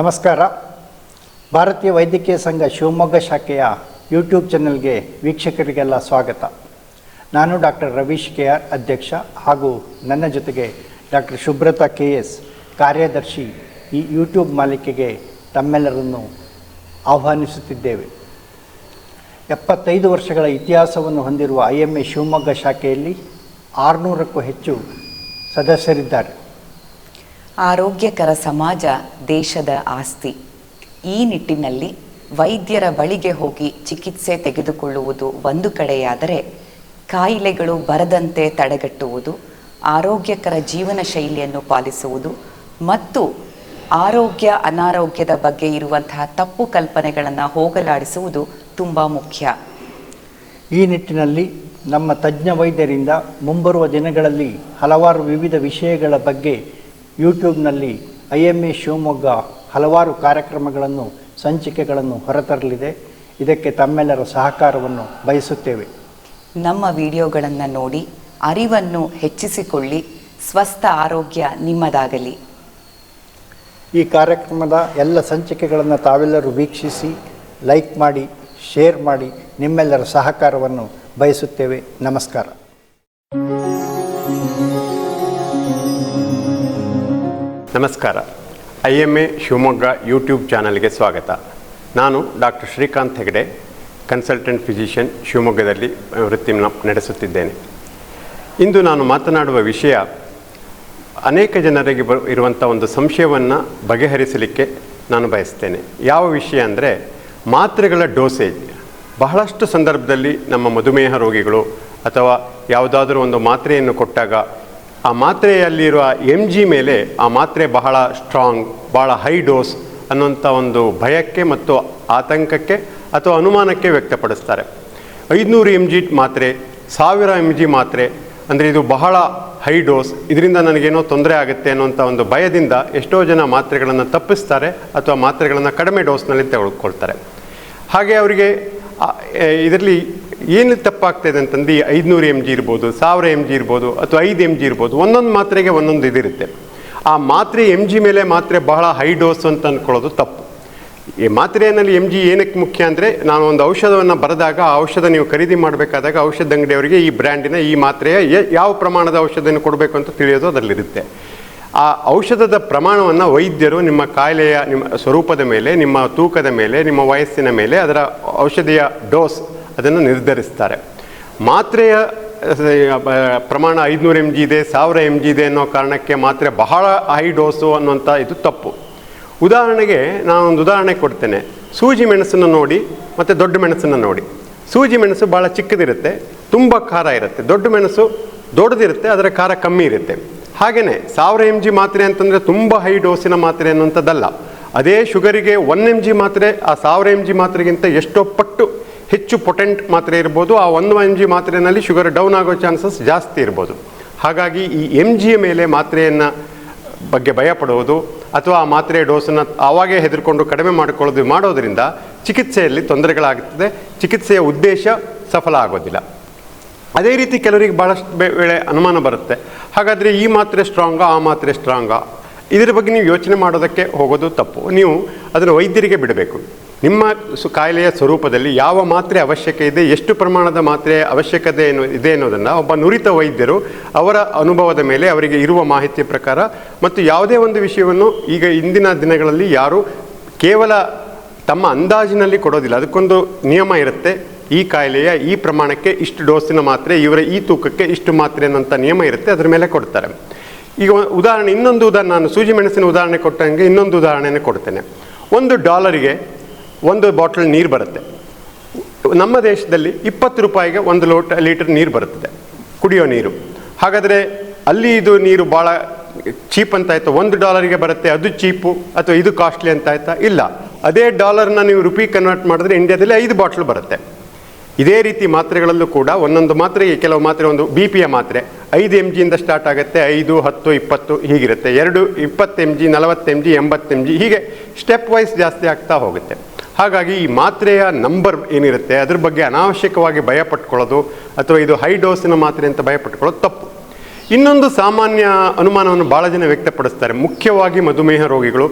ನಮಸ್ಕಾರ. ಭಾರತೀಯ ವೈದ್ಯಕೀಯ ಸಂಘ ಶಿವಮೊಗ್ಗ ಶಾಖೆಯ ಯೂಟ್ಯೂಬ್ ಚಾನೆಲ್ಗೆ ವೀಕ್ಷಕರಿಗೆಲ್ಲ ಸ್ವಾಗತ. ನಾನು ಡಾಕ್ಟರ್ ರವೀಶ್ ಕೆ ಆರ್ ಅಧ್ಯಕ್ಷ ಹಾಗೂ ನನ್ನ ಜೊತೆಗೆ ಡಾಕ್ಟರ್ ಶುಭ್ರತಾ ಕೆ ಎಸ್ ಕಾರ್ಯದರ್ಶಿ ಈ ಯೂಟ್ಯೂಬ್ ಮಾಲಿಕೆಗೆ ತಮ್ಮೆಲ್ಲರನ್ನು ಆಹ್ವಾನಿಸುತ್ತಿದ್ದೇವೆ. ಎಪ್ಪತ್ತೈದು ವರ್ಷಗಳ ಇತಿಹಾಸವನ್ನು ಹೊಂದಿರುವ ಐ ಎಂ ಎ ಶಿವಮೊಗ್ಗ ಶಾಖೆಯಲ್ಲಿ ಆರುನೂರಕ್ಕೂ ಹೆಚ್ಚು ಸದಸ್ಯರಿದ್ದಾರೆ. ಆರೋಗ್ಯಕರ ಸಮಾಜ ದೇಶದ ಆಸ್ತಿ. ಈ ನಿಟ್ಟಿನಲ್ಲಿ ವೈದ್ಯರ ಬಳಿಗೆ ಹೋಗಿ ಚಿಕಿತ್ಸೆ ತೆಗೆದುಕೊಳ್ಳುವುದು ಒಂದು ಕಡೆಯಾದರೆ ಕಾಯಿಲೆಗಳು ಬರದಂತೆ ತಡೆಗಟ್ಟುವುದು, ಆರೋಗ್ಯಕರ ಜೀವನ ಶೈಲಿಯನ್ನು ಪಾಲಿಸುವುದು ಮತ್ತು ಆರೋಗ್ಯ ಅನಾರೋಗ್ಯದ ಬಗ್ಗೆ ಇರುವಂತಹ ತಪ್ಪು ಕಲ್ಪನೆಗಳನ್ನು ಹೋಗಲಾಡಿಸುವುದು ತುಂಬ ಮುಖ್ಯ. ಈ ನಿಟ್ಟಿನಲ್ಲಿ ನಮ್ಮ ತಜ್ಞ ವೈದ್ಯರಿಂದ ಮುಂಬರುವ ದಿನಗಳಲ್ಲಿ ಹಲವಾರು ವಿವಿಧ ವಿಷಯಗಳ ಬಗ್ಗೆ ಯೂಟ್ಯೂಬ್ನಲ್ಲಿ ಐ ಎಂ ಎ ಶಿವಮೊಗ್ಗ ಹಲವಾರು ಕಾರ್ಯಕ್ರಮಗಳನ್ನು ಸಂಚಿಕೆಗಳನ್ನು ಹೊರತರಲಿದೆ. ಇದಕ್ಕೆ ತಮ್ಮೆಲ್ಲರ ಸಹಕಾರವನ್ನು ಬಯಸುತ್ತೇವೆ. ನಮ್ಮ ವಿಡಿಯೋಗಳನ್ನು ನೋಡಿ ಅರಿವನ್ನು ಹೆಚ್ಚಿಸಿಕೊಳ್ಳಿ ಸ್ವಸ್ಥ ಆರೋಗ್ಯ ನಿಮ್ಮದಾಗಲಿ. ಈ ಕಾರ್ಯಕ್ರಮದ ಎಲ್ಲ ಸಂಚಿಕೆಗಳನ್ನು ತಾವೆಲ್ಲರೂ ವೀಕ್ಷಿಸಿ ಲೈಕ್ ಮಾಡಿ ಶೇರ್ ಮಾಡಿ ನಿಮ್ಮೆಲ್ಲರ ಸಹಕಾರವನ್ನು ಬಯಸುತ್ತೇವೆ. ನಮಸ್ಕಾರ. ನಮಸ್ಕಾರ. I M A Shivamogga YouTube ಚಾನಲ್ಗೆ ಸ್ವಾಗತ. ನಾನು doctor Srikanth Hegde, consultant physician ಶಿವಮೊಗ್ಗದಲ್ಲಿ ವೃತ್ತಿ ನಡೆಸುತ್ತಿದ್ದೇನೆ. ಇಂದು ನಾನು ಮಾತನಾಡುವ ವಿಷಯ, ಅನೇಕ ಜನರಿಗೆ ಬ ಇರುವಂಥ ಒಂದು ಸಂಶಯವನ್ನು ಬಗೆಹರಿಸಲಿಕ್ಕೆ ನಾನು ಬಯಸ್ತೇನೆ. ಯಾವ ವಿಷಯ ಅಂದರೆ, ಮಾತ್ರೆಗಳ ಡೋಸೇಜ್. ಬಹಳಷ್ಟು ಸಂದರ್ಭದಲ್ಲಿ ನಮ್ಮ ಮಧುಮೇಹ ರೋಗಿಗಳು ಅಥವಾ ಯಾವುದಾದ್ರೂ ಒಂದು ಮಾತ್ರೆಯನ್ನು ಕೊಟ್ಟಾಗ ಆ ಮಾತ್ರೆಯಲ್ಲಿರುವ ಎಂ ಜಿ ಮೇಲೆ ಆ ಮಾತ್ರೆ ಬಹಳ ಸ್ಟ್ರಾಂಗ್ ಬಹಳ ಹೈ ಡೋಸ್ ಅನ್ನೋಂಥ ಒಂದು ಭಯಕ್ಕೆ ಮತ್ತು ಆತಂಕಕ್ಕೆ ಅಥವಾ ಅನುಮಾನಕ್ಕೆ ವ್ಯಕ್ತಪಡಿಸ್ತಾರೆ. ಐದುನೂರು ಎಂ ಜಿ ಮಾತ್ರೆ, ಸಾವಿರ ಎಂ ಜಿ ಮಾತ್ರೆ, ಅಂದರೆ ಇದು ಬಹಳ ಹೈ ಡೋಸ್ ಇದರಿಂದ ನನಗೇನೋ ತೊಂದರೆ ಆಗುತ್ತೆ ಅನ್ನುವಂಥ ಒಂದು ಭಯದಿಂದ ಎಷ್ಟೋ ಜನ ಮಾತ್ರೆಗಳನ್ನು ತಪ್ಪಿಸ್ತಾರೆ ಅಥವಾ ಮಾತ್ರೆಗಳನ್ನು ಕಡಿಮೆ ಡೋಸ್ನಲ್ಲಿ ತೆಗೆದುಕೊಳ್ತಾರೆ. ಹಾಗೆ ಅವರಿಗೆ ಇದರಲ್ಲಿ ಏನು ತಪ್ಪಾಗ್ತಾಯಿದೆ ಅಂತಂದು ಐದುನೂರು ಎಂ ಜಿ ಇರ್ಬೋದು, ಸಾವಿರ ಎಂ ಜಿ ಇರ್ಬೋದು ಅಥವಾ ಐದು ಎಂ ಜಿ ಇರ್ಬೋದು, ಒಂದೊಂದು ಮಾತ್ರೆಗೆ ಒಂದೊಂದು ಇದಿರುತ್ತೆ. ಆ ಮಾತ್ರೆ ಎಂ ಜಿ ಮೇಲೆ ಮಾತ್ರೆ ಬಹಳ ಹೈ ಡೋಸ್ ಅಂತ ಅಂದ್ಕೊಳ್ಳೋದು ತಪ್ಪು. ಈ ಮಾತ್ರೆಯಲ್ಲಿ ಎಂ ಜಿ ಏನಕ್ಕೆ ಮುಖ್ಯ ಅಂದರೆ ನಾನು ಒಂದು ಔಷಧವನ್ನು ಬರೆದಾಗ ಆ ಔಷಧ ನೀವು ಖರೀದಿ ಮಾಡಬೇಕಾದಾಗ ಔಷಧ ಅಂಗಡಿಯವರಿಗೆ ಈ ಬ್ರ್ಯಾಂಡಿನ ಈ ಮಾತ್ರೆಯ ಯಾವ ಪ್ರಮಾಣದ ಔಷಧವನ್ನು ಕೊಡಬೇಕು ಅಂತ ತಿಳಿಯೋದು ಅದರಲ್ಲಿರುತ್ತೆ. ಆ ಔಷಧದ ಪ್ರಮಾಣವನ್ನು ವೈದ್ಯರು ನಿಮ್ಮ ಕಾಯಿಲೆಯ ನಿಮ್ಮ ಸ್ವರೂಪದ ಮೇಲೆ, ನಿಮ್ಮ ತೂಕದ ಮೇಲೆ, ನಿಮ್ಮ ವಯಸ್ಸಿನ ಮೇಲೆ, ಅದರ ಔಷಧಿಯ ಡೋಸ್ ಅದನ್ನು ನಿರ್ಧರಿಸ್ತಾರೆ. ಮಾತ್ರೆಯ ಪ್ರಮಾಣ ಐದುನೂರು ಎಂ ಜಿ ಇದೆ, ಸಾವಿರ ಎಂ ಜಿ ಇದೆ ಅನ್ನೋ ಕಾರಣಕ್ಕೆ ಮಾತ್ರೆ ಬಹಳ ಹೈ ಡೋಸು ಅನ್ನುವಂಥ ಇದು ತಪ್ಪು. ಉದಾಹರಣೆಗೆ ನಾನೊಂದು ಉದಾಹರಣೆ ಕೊಡ್ತೇನೆ. ಸೂಜಿ ಮೆಣಸನ್ನು ನೋಡಿ, ಮತ್ತು ದೊಡ್ಡ ಮೆಣಸನ್ನು ನೋಡಿ. ಸೂಜಿ ಮೆಣಸು ಭಾಳ ಚಿಕ್ಕದಿರುತ್ತೆ, ತುಂಬ ಖಾರ ಇರುತ್ತೆ. ದೊಡ್ಡ ಮೆಣಸು ದೊಡ್ಡದಿರುತ್ತೆ ಅದರ ಖಾರ ಕಮ್ಮಿ ಇರುತ್ತೆ. ಹಾಗೆಯೇ ಸಾವಿರ ಎಂ ಜಿ ಮಾತ್ರೆ ಅಂತಂದರೆ ತುಂಬ ಹೈ ಡೋಸಿನ ಮಾತ್ರೆ ಅನ್ನುವಂಥದ್ದಲ್ಲ. ಅದೇ ಶುಗರಿಗೆ ಒನ್ ಎಂ ಜಿ ಮಾತ್ರೆ, ಆ ಸಾವಿರ ಎಂ ಜಿ ಮಾತ್ರೆಗಿಂತ ಎಷ್ಟೋ ಪಟ್ಟು ಹೆಚ್ಚು ಪೊಟೆಂಟ್ ಮಾತ್ರೆ ಇರ್ಬೋದು, ಆ ಒಂದು ಎಂ ಜಿ ಮಾತ್ರೆಯಲ್ಲಿ ಶುಗರ್ ಡೌನ್ ಆಗೋ ಚಾನ್ಸಸ್ ಜಾಸ್ತಿ ಇರ್ಬೋದು. ಹಾಗಾಗಿ ಈ ಎಂ ಜಿಯ ಮೇಲೆ ಮಾತ್ರೆಯನ್ನು ಬಗ್ಗೆ ಭಯ ಪಡುವುದು ಅಥವಾ ಆ ಮಾತ್ರೆ ಡೋಸನ್ನು ಆವಾಗೇ ಹೆದರ್ಕೊಂಡು ಕಡಿಮೆ ಮಾಡಿಕೊಳ್ಳೋದು ಮಾಡೋದರಿಂದ ಚಿಕಿತ್ಸೆಯಲ್ಲಿ ತೊಂದರೆಗಳಾಗುತ್ತದೆ ಚಿಕಿತ್ಸೆಯ ಉದ್ದೇಶ ಸಫಲ ಆಗೋದಿಲ್ಲ. ಅದೇ ರೀತಿ ಕೆಲವರಿಗೆ ಭಾಳಷ್ಟು ವೇಳೆ ಅನುಮಾನ ಬರುತ್ತೆ. ಹಾಗಾದರೆ ಈ ಮಾತ್ರೆ ಸ್ಟ್ರಾಂಗಾ ಆ ಮಾತ್ರೆ ಸ್ಟ್ರಾಂಗಾ ಇದರ ಬಗ್ಗೆ ನೀವು ಯೋಚನೆ ಮಾಡೋದಕ್ಕೆ ಹೋಗೋದು ತಪ್ಪು. ನೀವು ಅದನ್ನು ವೈದ್ಯರಿಗೆ ಬಿಡಬೇಕು. ನಿಮ್ಮ ಸು ಕಾಯಿಲೆಯ ಸ್ವರೂಪದಲ್ಲಿ ಯಾವ ಮಾತ್ರೆ ಅವಶ್ಯಕ ಇದೆ, ಎಷ್ಟು ಪ್ರಮಾಣದ ಮಾತ್ರೆ ಅವಶ್ಯಕತೆ ಏನು ಇದೆ ಅನ್ನೋದನ್ನು ಒಬ್ಬ ನುರಿತ ವೈದ್ಯರು ಅವರ ಅನುಭವದ ಮೇಲೆ ಅವರಿಗೆ ಇರುವ ಮಾಹಿತಿಯ ಪ್ರಕಾರ ಮತ್ತು ಯಾವುದೇ ಒಂದು ವಿಷಯವನ್ನು ಈಗ ಇಂದಿನ ದಿನಗಳಲ್ಲಿ ಯಾರು ಕೇವಲ ತಮ್ಮ ಅಂದಾಜಿನಲ್ಲಿ ಕೊಡೋದಿಲ್ಲ. ಅದಕ್ಕೊಂದು ನಿಯಮ ಇರುತ್ತೆ, ಈ ಕಾಯಿಲೆಯ ಈ ಪ್ರಮಾಣಕ್ಕೆ ಇಷ್ಟು ಡೋಸಿನ ಮಾತ್ರೆ, ಇವರ ಈ ತೂಕಕ್ಕೆ ಇಷ್ಟು ಮಾತ್ರೆ ಅನ್ನೋಂಥ ನಿಯಮ ಇರುತ್ತೆ, ಅದರ ಮೇಲೆ ಕೊಡ್ತಾರೆ. ಈಗ ಉದಾಹರಣೆ, ಇನ್ನೊಂದು ಉದಾಹರಣೆ, ನಾನು ಸೂಜಿ ಮೆಣಸಿನ ಉದಾಹರಣೆ ಕೊಟ್ಟಂಗೆ ಇನ್ನೊಂದು ಉದಾಹರಣೆನೇ ಕೊಡ್ತೇನೆ. ಒಂದು ಡಾಲರಿಗೆ ಒಂದು ಬಾಟಲ್ ನೀರು ಬರುತ್ತೆ. ನಮ್ಮ ದೇಶದಲ್ಲಿ ಇಪ್ಪತ್ತು ರೂಪಾಯಿಗೆ ಒಂದು ಲೋಟ ಲೀಟರ್ ನೀರು ಬರುತ್ತದೆ, ಕುಡಿಯೋ ನೀರು. ಹಾಗಾದರೆ ಅಲ್ಲಿ ಇದು ನೀರು ಭಾಳ ಚೀಪ್ ಅಂತ ಆಯ್ತಾ? ಒಂದು ಡಾಲರಿಗೆ ಬರುತ್ತೆ, ಅದು ಚೀಪು ಅಥವಾ ಇದು ಕಾಸ್ಟ್ಲಿ ಅಂತ ಆಯ್ತಾ? ಇಲ್ಲ. ಅದೇ ಡಾಲರ್ನ ನೀವು ರುಪಿ ಕನ್ವರ್ಟ್ ಮಾಡಿದ್ರೆ ಇಂಡಿಯಾದಲ್ಲಿ ಐದು ಬಾಟ್ಲ್ ಬರುತ್ತೆ. ಇದೇ ರೀತಿ ಮಾತ್ರೆಗಳಲ್ಲೂ ಕೂಡ ಒಂದೊಂದು ಮಾತ್ರೆಗೆ ಕೆಲವು ಮಾತ್ರೆ ಒಂದು ಬಿ ಪಿಯ ಮಾತ್ರೆ, ಐದು ಎಂ ಜಿಯಿಂದ ಸ್ಟಾರ್ಟ್ ಆಗುತ್ತೆ, ಐದು, ಹತ್ತು, ಇಪ್ಪತ್ತು ಹೀಗಿರುತ್ತೆ. ಎರಡು, ಇಪ್ಪತ್ತು ಎಂ ಜಿ, ನಲವತ್ತು ಎಂ ಜಿ, ಎಂಬತ್ತು ಎಂ ಜಿ, ಹೀಗೆ ಸ್ಟೆಪ್ ವೈಸ್ ಜಾಸ್ತಿ ಆಗ್ತಾ ಹೋಗುತ್ತೆ. ಹಾಗಾಗಿ ಈ ಮಾತ್ರೆಯ ನಂಬರ್ ಏನಿರುತ್ತೆ, ಅದ್ರ ಬಗ್ಗೆ ಅನಾವಶ್ಯಕವಾಗಿ ಭಯ ಪಟ್ಕೊಳ್ಳೋದು ಅಥವಾ ಇದು ಹೈ ಡೋಸಿನ ಮಾತ್ರೆ ಅಂತ ಭಯ ಪಟ್ಕೊಳ್ಳೋದು ತಪ್ಪು. ಇನ್ನೊಂದು ಸಾಮಾನ್ಯ ಅನುಮಾನವನ್ನು ಭಾಳ ಜನ ವ್ಯಕ್ತಪಡಿಸ್ತಾರೆ. ಮುಖ್ಯವಾಗಿ ಮಧುಮೇಹ ರೋಗಿಗಳು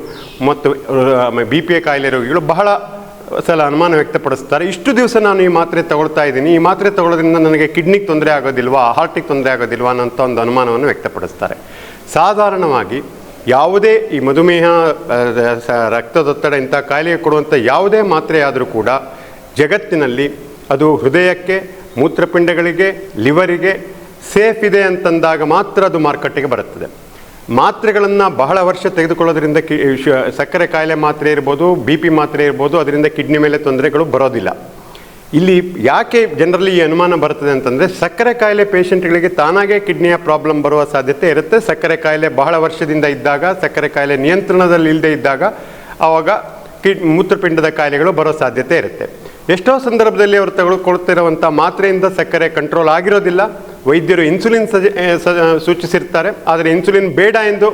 ಮತ್ತು ಬಿ ಪಿ ಎ ಕಾಯಿಲೆ ರೋಗಿಗಳು ಬಹಳ ಸಲ ಅನುಮಾನ ವ್ಯಕ್ತಪಡಿಸ್ತಾರೆ. ಇಷ್ಟು ದಿವಸ ನಾನು ಈ ಮಾತ್ರೆ ತಗೊಳ್ತಾ ಇದ್ದೀನಿ. ಈ ಮಾತ್ರೆ ತಗೊಳ್ಳೋದ್ರಿಂದ ನನಗೆ ಕಿಡ್ನಿಗೆ ತೊಂದರೆ ಆಗೋದಿಲ್ವಾ, ಹಾರ್ಟಿಗೆ ತೊಂದರೆ ಆಗೋದಿಲ್ವಾ ಅನ್ನೋಂಥ ಒಂದು ಅನುಮಾನವನ್ನು ವ್ಯಕ್ತಪಡಿಸ್ತಾರೆ. ಸಾಧಾರಣವಾಗಿ ಯಾವುದೇ ಈ ಮಧುಮೇಹ ರಕ್ತದೊತ್ತಡ ಇಂಥ ಕಾಯಿಲೆಗೆ ಕೊಡುವಂಥ ಯಾವುದೇ ಮಾತ್ರೆ ಆದರೂ ಕೂಡ ಜಗತ್ತಿನಲ್ಲಿ ಅದು ಹೃದಯಕ್ಕೆ, ಮೂತ್ರಪಿಂಡಗಳಿಗೆ, ಲಿವರಿಗೆ ಸೇಫ್ ಇದೆ ಅಂತಂದಾಗ ಮಾತ್ರ ಅದು ಮಾರುಕಟ್ಟೆಗೆ ಬರುತ್ತದೆ. ಮಾತ್ರೆಗಳನ್ನು ಬಹಳ ವರ್ಷ ತೆಗೆದುಕೊಳ್ಳೋದ್ರಿಂದ ಕಿ ಸಕ್ಕರೆ ಕಾಯಿಲೆ ಮಾತ್ರೆ ಇರ್ಬೋದು, ಬಿ ಪಿ ಮಾತ್ರೆ ಇರ್ಬೋದು, ಅದರಿಂದ ಕಿಡ್ನಿ ಮೇಲೆ ತೊಂದರೆಗಳು ಬರೋದಿಲ್ಲ. ಇಲ್ಲಿ ಯಾಕೆ ಜನರಲ್ಲಿ ಈ ಅನುಮಾನ ಬರ್ತದೆ ಅಂತಂದರೆ ಸಕ್ಕರೆ ಕಾಯಿಲೆ ಪೇಷಂಟ್ಗಳಿಗೆ ತಾನಾಗೇ ಕಿಡ್ನಿಯ ಪ್ರಾಬ್ಲಮ್ ಬರುವ ಸಾಧ್ಯತೆ ಇರುತ್ತೆ. ಸಕ್ಕರೆ ಕಾಯಿಲೆ ಬಹಳ ವರ್ಷದಿಂದ ಇದ್ದಾಗ, ಸಕ್ಕರೆ ಕಾಯಿಲೆ ನಿಯಂತ್ರಣದಲ್ಲಿ ಇಲ್ಲದೆ ಇದ್ದಾಗ ಆವಾಗ ಕಿಡ್, ಮೂತ್ರಪಿಂಡದ ಕಾಯಿಲೆಗಳು ಬರೋ ಸಾಧ್ಯತೆ ಇರುತ್ತೆ. ಎಷ್ಟೋ ಸಂದರ್ಭದಲ್ಲಿ ಅವರು ತಗೊಳ್ಕೊಳ್ತಿರುವಂಥ ಮಾತ್ರೆಯಿಂದ ಸಕ್ಕರೆ ಕಂಟ್ರೋಲ್ ಆಗಿರೋದಿಲ್ಲ. ವೈದ್ಯರು ಇನ್ಸುಲಿನ್ ಸಜ ಸೂಚಿಸಿರ್ತಾರೆ. ಆದರೆ ಇನ್ಸುಲಿನ್ ಬೇಡ ಎಂದು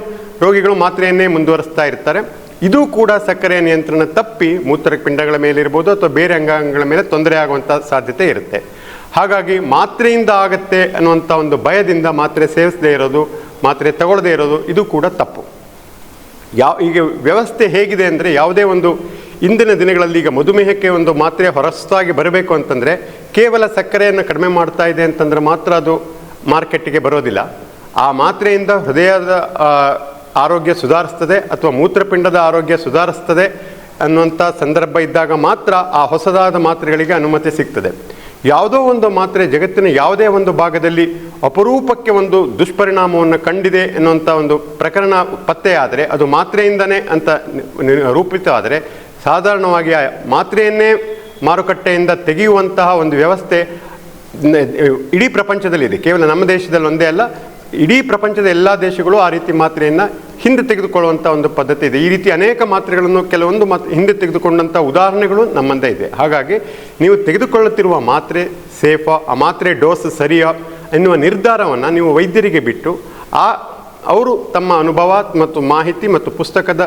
ರೋಗಿಗಳು ಮಾತ್ರೆಯನ್ನೇ ಮುಂದುವರಿಸ್ತಾ ಇರ್ತಾರೆ. ಇದು ಕೂಡ ಸಕ್ಕರೆಯ ನಿಯಂತ್ರಣ ತಪ್ಪಿ ಮೂತ್ರಪಿಂಡಗಳ ಮೇಲೆ ಇರ್ಬೋದು ಅಥವಾ ಬೇರೆ ಅಂಗಾಂಗಗಳ ಮೇಲೆ ತೊಂದರೆ ಆಗುವಂಥ ಸಾಧ್ಯತೆ ಇರುತ್ತೆ. ಹಾಗಾಗಿ ಮಾತ್ರೆಯಿಂದ ಆಗತ್ತೆ ಅನ್ನುವಂಥ ಒಂದು ಭಯದಿಂದ ಮಾತ್ರೆ ಸೇವಿಸದೇ ಇರೋದು, ಮಾತ್ರೆ ತಗೊಳ್ಳದೇ ಇರೋದು, ಇದು ಕೂಡ ತಪ್ಪು. ಯಾವ ಈಗ ವ್ಯವಸ್ಥೆ ಹೇಗಿದೆ ಅಂದರೆ ಯಾವುದೇ ಒಂದು ಇಂದಿನ ದಿನಗಳಲ್ಲಿ ಈಗ ಮಧುಮೇಹಕ್ಕೆ ಒಂದು ಮಾತ್ರೆ ಹೊರಸ್ತಾಗಿ ಬರಬೇಕು ಅಂತಂದರೆ ಕೇವಲ ಸಕ್ಕರೆಯನ್ನು ಕಡಿಮೆ ಮಾಡ್ತಾ ಇದೆ ಅಂತಂದರೆ ಮಾತ್ರ ಅದು ಮಾರ್ಕೆಟ್ಟಿಗೆ ಬರೋದಿಲ್ಲ. ಆ ಮಾತ್ರೆಯಿಂದ ಹೃದಯದ ಆರೋಗ್ಯ ಸುಧಾರಿಸ್ತದೆ ಅಥವಾ ಮೂತ್ರಪಿಂಡದ ಆರೋಗ್ಯ ಸುಧಾರಿಸ್ತದೆ ಅನ್ನುವಂಥ ಸಂದರ್ಭ ಇದ್ದಾಗ ಮಾತ್ರ ಆ ಹೊಸದಾದ ಮಾತ್ರೆಗಳಿಗೆ ಅನುಮತಿ ಸಿಗ್ತದೆ. ಯಾವುದೋ ಒಂದು ಮಾತ್ರೆ ಜಗತ್ತಿನ ಯಾವುದೇ ಒಂದು ಭಾಗದಲ್ಲಿ ಅಪರೂಪಕ್ಕೆ ಒಂದು ದುಷ್ಪರಿಣಾಮವನ್ನು ಕಂಡಿದೆ ಎನ್ನುವಂಥ ಒಂದು ಪ್ರಕರಣ ಪತ್ತೆಯಾದರೆ, ಅದು ಮಾತ್ರೆಯಿಂದನೇ ಅಂತ ರೂಪಿತ ಆದರೆ, ಸಾಧಾರಣವಾಗಿ ಆ ಮಾತ್ರೆಯನ್ನೇ ಮಾರುಕಟ್ಟೆಯಿಂದ ತೆಗೆಯುವಂತಹ ಒಂದು ವ್ಯವಸ್ಥೆ ಇಡೀ ಪ್ರಪಂಚದಲ್ಲಿದೆ. ಕೇವಲ ನಮ್ಮ ದೇಶದಲ್ಲಿ ಒಂದೇ ಅಲ್ಲ, ಇಡೀ ಪ್ರಪಂಚದ ಎಲ್ಲ ದೇಶಗಳು ಆ ರೀತಿ ಮಾತ್ರೆಯನ್ನು ಹಿಂದೆ ತೆಗೆದುಕೊಳ್ಳುವಂಥ ಒಂದು ಪದ್ಧತಿ ಇದೆ. ಈ ರೀತಿ ಅನೇಕ ಮಾತ್ರೆಗಳನ್ನು ಕೆಲವೊಂದು ಮಾತ್, ಹಿಂದೆ ತೆಗೆದುಕೊಂಡಂಥ ಉದಾಹರಣೆಗಳು ನಮ್ಮಂದೇ ಇದೆ. ಹಾಗಾಗಿ ನೀವು ತೆಗೆದುಕೊಳ್ಳುತ್ತಿರುವ ಮಾತ್ರೆ ಸೇಫಾ, ಆ ಮಾತ್ರೆ ಡೋಸ್ ಸರಿಯಾ ಎನ್ನುವ ನಿರ್ಧಾರವನ್ನು ನೀವು ವೈದ್ಯರಿಗೆ ಬಿಟ್ಟು, ಆ ಅವರು ತಮ್ಮ ಅನುಭವ ಮತ್ತು ಮಾಹಿತಿ ಮತ್ತು ಪುಸ್ತಕದ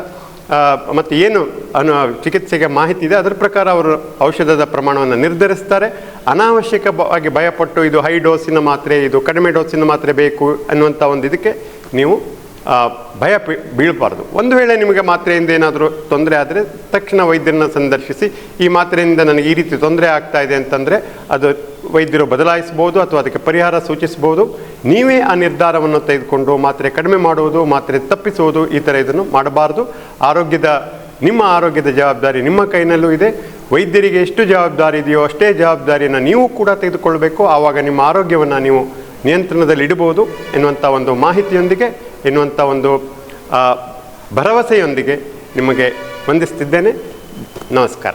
ಮತ್ತು ಏನು ಅನು, ಚಿಕಿತ್ಸೆಗೆ ಮಾಹಿತಿ ಇದೆ, ಅದರ ಪ್ರಕಾರ ಅವರು ಔಷಧದ ಪ್ರಮಾಣವನ್ನು ನಿರ್ಧರಿಸ್ತಾರೆ. ಅನಾವಶ್ಯಕವಾಗಿ ಭಯಪಟ್ಟು ಇದು ಹೈ ಡೋಸಿನ ಮಾತ್ರೆ, ಇದು ಕಡಿಮೆ ಡೋಸಿನ ಮಾತ್ರೆ ಬೇಕು ಅನ್ನುವಂಥ ಒಂದು ಇದಕ್ಕೆ ನೀವು ಭಯ ಬೀಳಬಾರ್ದು. ಒಂದು ವೇಳೆ ನಿಮಗೆ ಮಾತ್ರೆಯಿಂದ ಏನಾದರೂ ತೊಂದರೆ ಆದರೆ ತಕ್ಷಣ ವೈದ್ಯರನ್ನ ಸಂದರ್ಶಿಸಿ, ಈ ಮಾತ್ರೆಯಿಂದ ನನಗೆ ಈ ರೀತಿ ತೊಂದರೆ ಆಗ್ತಾ ಇದೆ ಅಂತಂದರೆ ಅದು ವೈದ್ಯರು ಬದಲಾಯಿಸ್ಬೋದು ಅಥವಾ ಅದಕ್ಕೆ ಪರಿಹಾರ ಸೂಚಿಸ್ಬೋದು. ನೀವೇ ಆ ನಿರ್ಧಾರವನ್ನು ತೆಗೆದುಕೊಂಡು ಮಾತ್ರೆ ಕಡಿಮೆ ಮಾಡುವುದು, ಮಾತ್ರೆ ತಪ್ಪಿಸುವುದು ಈ ಥರ ಇದನ್ನು ಮಾಡಬಾರ್ದು. ಆರೋಗ್ಯದ, ನಿಮ್ಮ ಆರೋಗ್ಯದ ಜವಾಬ್ದಾರಿ ನಿಮ್ಮ ಕೈನಲ್ಲೂ ಇದೆ. ವೈದ್ಯರಿಗೆ ಎಷ್ಟು ಜವಾಬ್ದಾರಿ ಇದೆಯೋ ಅಷ್ಟೇ ಜವಾಬ್ದಾರಿಯನ್ನು ನೀವು ಕೂಡ ತೆಗೆದುಕೊಳ್ಬೇಕು. ಆವಾಗ ನಿಮ್ಮ ಆರೋಗ್ಯವನ್ನು ನೀವು ನಿಯಂತ್ರಣದಲ್ಲಿ ಇಡಬಹುದು ಎನ್ನುವಂಥ ಒಂದು ಮಾಹಿತಿಯೊಂದಿಗೆ ಎನ್ನುವಂಥ ಒಂದು ಭರವಸೆಯೊಂದಿಗೆ ನಿಮಗೆ ವಂದಿಸ್ತಿದ್ದೇನೆ. ನಮಸ್ಕಾರ.